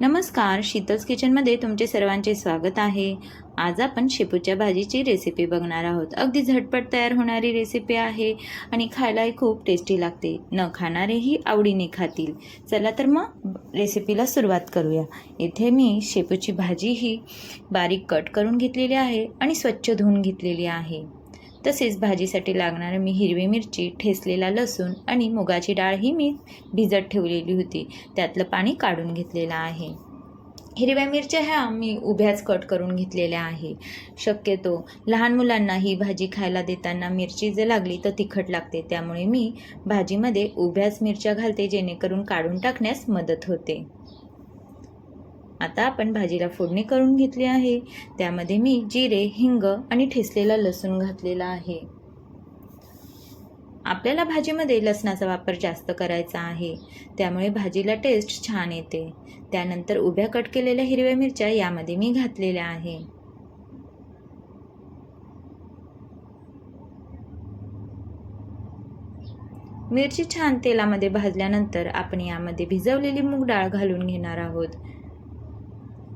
नमस्कार शीतल्स किचनमध्ये तुमचे सर्वांचे स्वागत आहे. आज आपण शेपूच्या भाजीची रेसिपी बघणार आहोत. अगदी झटपट तयार होणारी रेसिपी आहे आणि खायलाही खूप टेस्टी लागते. न खाणारेही आवडीने खातील. चला तर मग रेसिपीला सुरुवात करूया. इथे मी शेपूची भाजी ही बारीक कट करून घेतलेली आहे आणि स्वच्छ धुवून घेतलेली आहे. तसेच भाजीसाठी लागणारं मी हिरवी मिरची ठेसलेला लसूण आणि मुगाची डाळ ही मी भिजत ठेवलेली होती. त्यातलं पाणी काढून घेतलेलं आहे. हिरव्या मिरच्या ह्या मी उभ्याच कट करून घेतलेल्या आहे. शक्यतो लहान मुलांना ही भाजी खायला देताना मिरची जर लागली तर तिखट लागते. त्यामुळे मी भाजीमध्ये उभ्याच मिरच्या घालते जेणेकरून काढून टाकण्यास मदत होते. आता आपण भाजीला फोडणी करून घेतली आहे. त्यामध्ये मी जिरे हिंग आणि ठेचलेला लसूण घातलेला आहे. आपल्याला भाजीमध्ये लसणाचा वापर जास्त करायचा आहे. त्यामुळे भाजीला टेस्ट छान येते. त्यानंतर उभ्या कट केलेल्या हिरव्या मिरच्या यामध्ये मी घातलेल्या आहे. मिरची छान तेलामध्ये भाजल्यानंतर आपण यामध्ये भिजवलेली मूग डाळ घालून घेणार आहोत.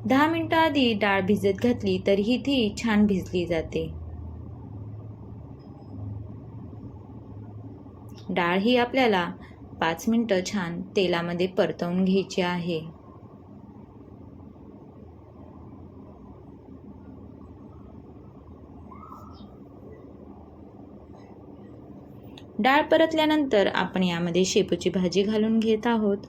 दहा मिनटं आधी डाळ भिजत घातली तरीही ती छान भिजली जाते. डाळ ही आपल्याला पाच मिनटं छान तेलामध्ये परतवून घ्यायची आहे. डाळ परतल्यानंतर आपण यामध्ये शेपूची भाजी घालून घेत आहोत.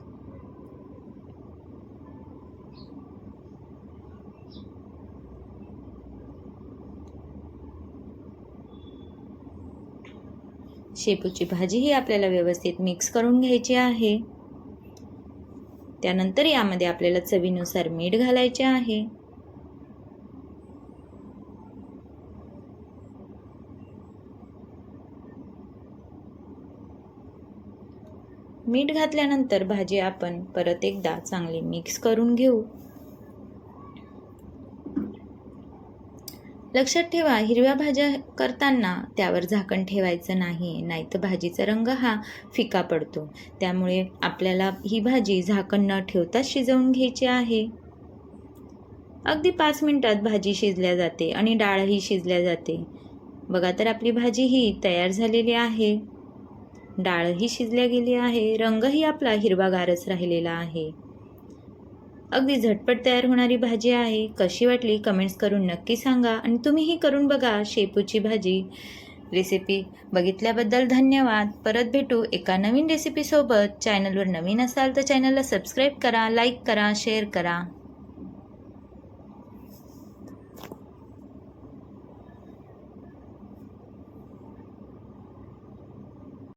शेपूची भाजी ही आपल्याला व्यवस्थित मिक्स करून घ्यायची आहे. त्यानंतर यामध्ये आपल्याला चवीनुसार मीठ घालायचे आहे. मीठ घातल्यानंतर भाजी आपण परत एकदा चांगली मिक्स करून घेऊ. लक्षात ठेवा हिरव्या भाज्या करताना त्यावर झाकण ठेवायचं नाही नाहीतर भाजीचा रंग हा फिका पडतो. त्यामुळे आपल्याला ही भाजी झाकण न ठेवताच शिजवून घ्यायची आहे. अगदी पाच मिनटात भाजी शिजल्या जाते आणि डाळही शिजल्या जाते. बघा तर आपली भाजी ही तयार झालेली आहे. डाळही शिजल्या गेली आहे रंगही आपला हिरवागारच राहिलेला आहे. अगदी झटपट तयार होणारी भाजी आहे. कशी वाटली कमेंट्स करून नक्की सांगा आणि तुम्हीही करून बघा शेपूची भाजी. रेसिपी बघितल्याबद्दल धन्यवाद. परत भेटू एका नवीन रेसिपीसोबत चॅनलवर नवीन असाल तर चॅनलला सबस्क्राईब करा लाईक करा शेअर करा.